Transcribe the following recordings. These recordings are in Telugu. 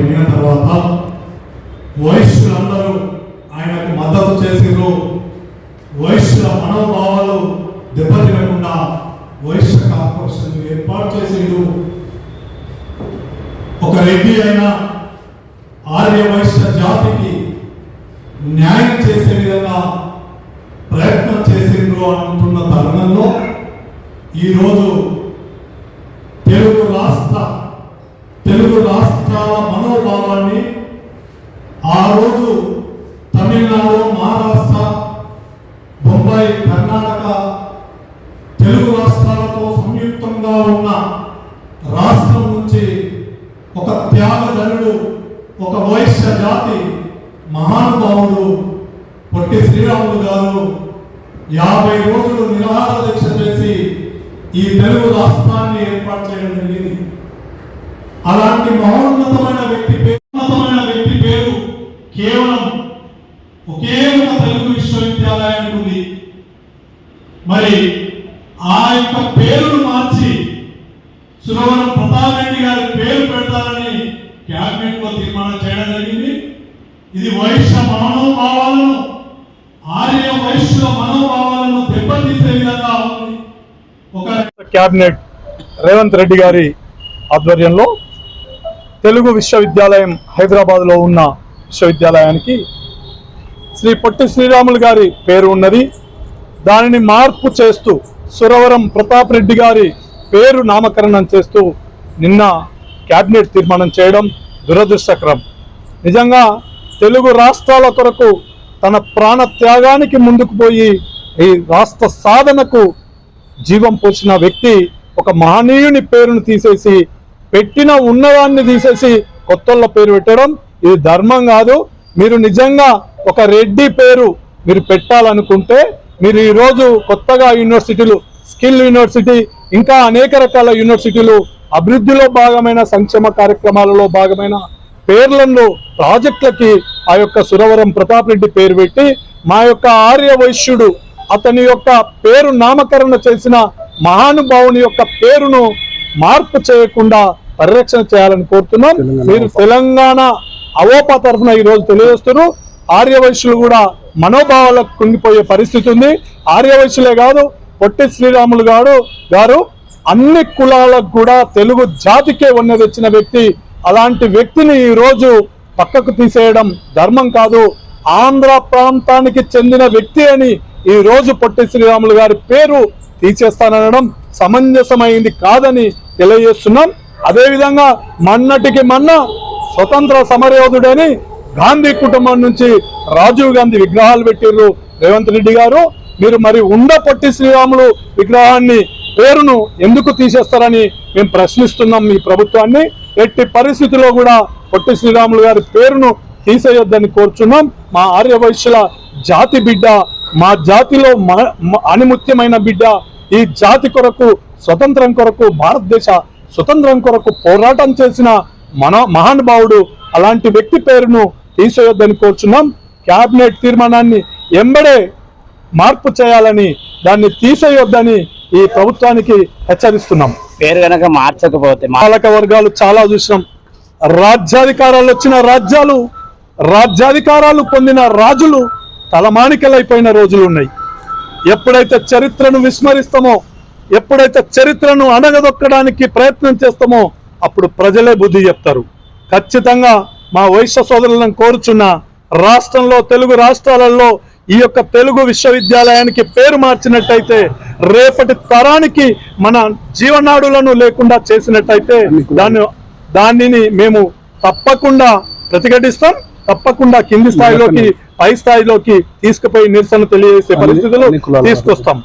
అయిన తర్వాత వైశ్యులందరూ ఆయనకు మద్దతు చేసిరు వైశ్యుల మనోభావాలు దెబ్బతినకుండా వైశ్య కార్పొరేషన్ ఏర్పాటు చేసిండు ఒక రెడ్డి అయిన ఆర్య వైశ్య జాతికి న్యాయం చేసే విధంగా ప్రయత్నం చేసిండ్రు అంటున్న తరుణంలో ఈరోజు తెలుగు రాష్ట్ర తెలుగు రాష్ట్రాల మనోభావాన్ని ఆ రోజు తమిళనాడు మహారాష్ట్ర బొంబాయి కర్ణాటక తెలుగు రాష్ట్రాలతో సంయుక్తంగా ఉన్న రాష్ట్రం నుంచి ఒక త్యాగధనుడు ఒక వైశ్య జాతి మహానుభావుడు పొట్టి శ్రీరాములు గారు యాభై రోజులు నిరాహార దీక్ష చేసి ఈ తెలుగు రాష్ట్రాన్ని ఏర్పాటు చేయడం జరిగింది. అలాంటి మహోన్నతమైన వ్యక్తి పేరు ఉన్నతమైన వ్యక్తి పేరు కేవలం ఒకే ఒక తెలుగు విశ్వవిద్యాలయానికి ఉంది. మరి ఆ యొక్క పేరును మార్చి సురవరం ప్రతాప్ రెడ్డి గారి పేరు పెడతారని క్యాబినెట్లో తీర్మానం చేయడం జరిగింది. ఇది వైశ్య మనోభావాలను ఆర్య వైశ్యుల మనోభావాలను దెబ్బతీసే విధంగా ఉంది. ఒక క్యాబినెట్ రేవంత్ రెడ్డి గారి ఆధ్వర్యంలో తెలుగు విశ్వవిద్యాలయం హైదరాబాద్లో ఉన్న విశ్వవిద్యాలయానికి శ్రీ పొట్టి శ్రీరాములు గారి పేరు ఉన్నది. దానిని మార్పు చేస్తూ సురవరం ప్రతాప్ రెడ్డి గారి పేరు నామకరణం చేస్తూ నిన్న క్యాబినెట్ తీర్మానం చేయడం దురదృష్టకరం. నిజంగా తెలుగు రాష్ట్రాల కొరకు తన ప్రాణ త్యాగానికి ముందుకు పోయి ఈ రాష్ట్ర సాధనకు జీవం పోసిన వ్యక్తి ఒక మహనీయుని పేరును తీసేసి పెట్టిన ఉన్నదాన్ని తీసేసి కొత్తల్లో పేరు పెట్టడం ఇది ధర్మం కాదు. మీరు నిజంగా ఒక రెడ్డి పేరు మీరు పెట్టాలనుకుంటే మీరు ఈరోజు కొత్తగా యూనివర్సిటీలు స్కిల్ యూనివర్సిటీ ఇంకా అనేక రకాల యూనివర్సిటీలు అభివృద్ధిలో భాగమైన సంక్షేమ కార్యక్రమాలలో భాగమైన పేర్లను ప్రాజెక్టులకి ఆ యొక్క సురవరం ప్రతాప్ రెడ్డి పేరు పెట్టి మా యొక్క ఆర్య వైశ్యుడు అతని యొక్క పేరు నామకరణ చేసిన మహానుభావుని యొక్క పేరును మార్పు చేయకుండా పరిరక్షణ చేయాలని కోరుతున్నాం. మీరు తెలంగాణ అవోపా తరఫున ఈ రోజు తెలియజేస్తున్నారు. ఆర్య వైశ్యులు కూడా మనోభావాలకు కుంగిపోయే పరిస్థితి ఉంది. ఆర్య వైశ్యులే కాదు పొట్టి శ్రీరాములు గారు గారు అన్ని కులాలకు కూడా తెలుగు జాతికే ఉన్న తెచ్చిన వ్యక్తి. అలాంటి వ్యక్తిని ఈ రోజు పక్కకు తీసేయడం ధర్మం కాదు. ఆంధ్ర ప్రాంతానికి చెందిన వ్యక్తి అని ఈ రోజు పొట్టి శ్రీరాములు గారి పేరు తీసేస్తానడం సమంజసమైంది కాదని తెలియజేస్తున్నాం. అదేవిధంగా మన్నటికి మన్న స్వతంత్ర సమరయోధుడని గాంధీ కుటుంబం నుంచి రాజీవ్ గాంధీ విగ్రహాలు పెట్టిర్రు రేవంత్ రెడ్డి గారు. మీరు మరి ఉండపట్టి శ్రీరాములు విగ్రహాన్ని పేరును ఎందుకు తీసేస్తారని మేము ప్రశ్నిస్తున్నాం మీ ప్రభుత్వాన్ని. ఎట్టి పరిస్థితిలో కూడా పొట్టి శ్రీరాములు గారి పేరును తీసేయొద్దని కోరుచున్నాం. మా ఆర్యవైశ్యుల జాతి బిడ్డ మా జాతిలో మ- మ- అనిముత్యమైన బిడ్డ ఈ జాతి కొరకు స్వతంత్రం కొరకు భారతదేశ స్వతంత్రం కొరకు పోరాటం చేసిన మన మహానుభావుడు అలాంటి వ్యక్తి పేరును తీసేయొద్దని కోరుచున్నాం. క్యాబినెట్ తీర్మానాన్ని ఎంబడే మార్పు చేయాలని దాన్ని తీసేయొద్దని ఈ ప్రభుత్వానికి హెచ్చరిస్తున్నాం. పేరు కనుక మార్చకపోతే పాలక వర్గాలు చాలా చూసినాం. రాజ్యాధికారాలు వచ్చిన రాజ్యాలు రాజ్యాధికారాలు పొందిన రాజులు తలమానికలైపోయిన రోజులు ఉన్నాయి. ఎప్పుడైతే చరిత్రను విస్మరిస్తామో ఎప్పుడైతే చరిత్రను అణగదొక్కడానికి ప్రయత్నం చేస్తామో అప్పుడు ప్రజలే బుద్ధి చెప్తారు. ఖచ్చితంగా మా వైశ్య సోదరులను కోరుచున్న రాష్ట్రంలో తెలుగు రాష్ట్రాలలో ఈ యొక్క తెలుగు విశ్వవిద్యాలయానికి పేరు మార్చినట్టయితే రేపటి తరానికి మన జీవనాడులను లేకుండా చేసినట్టయితే దాన్ని దానిని మేము తప్పకుండా ప్రతిఘటిస్తాం తప్పకుండా కింది స్థాయిలోకి పై స్థాయిలోకి తీసుకుపోయి నిరసన తెలియజేసే పరిస్థితులు తీసుకొస్తాం.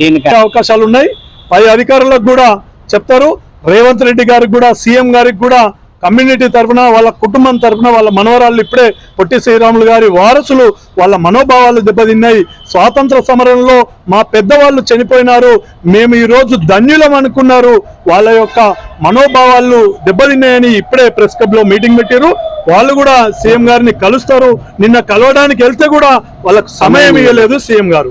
దీనికి అవకాశాలు ఉన్నాయి పై అధికారులకు కూడా చెప్తారు. రేవంత్ రెడ్డి గారికి కూడా సీఎం గారికి కూడా కమ్యూనిటీ తరఫున వాళ్ళ కుటుంబం తరఫున వాళ్ళ మనవరాళ్ళు ఇప్పుడే పొట్టి శ్రీరాములు గారి వారసులు వాళ్ళ మనోభావాలు దెబ్బతిన్నాయి. స్వాతంత్ర సమరంలో మా పెద్దవాళ్ళు చనిపోయినారు. మేము ఈ రోజు ధన్యులం అనుకున్నారు. వాళ్ళ యొక్క మనోభావాలు దెబ్బతిన్నాయని ఇప్పుడే ప్రెస్ క్లబ్లో మీటింగ్ పెట్టారు వాళ్ళు కూడా సీఎం గారిని కలుస్తారు. నిన్న కలవడానికి వెళ్తే కూడా వాళ్ళకు సమయం ఇవ్వలేదు సీఎం గారు.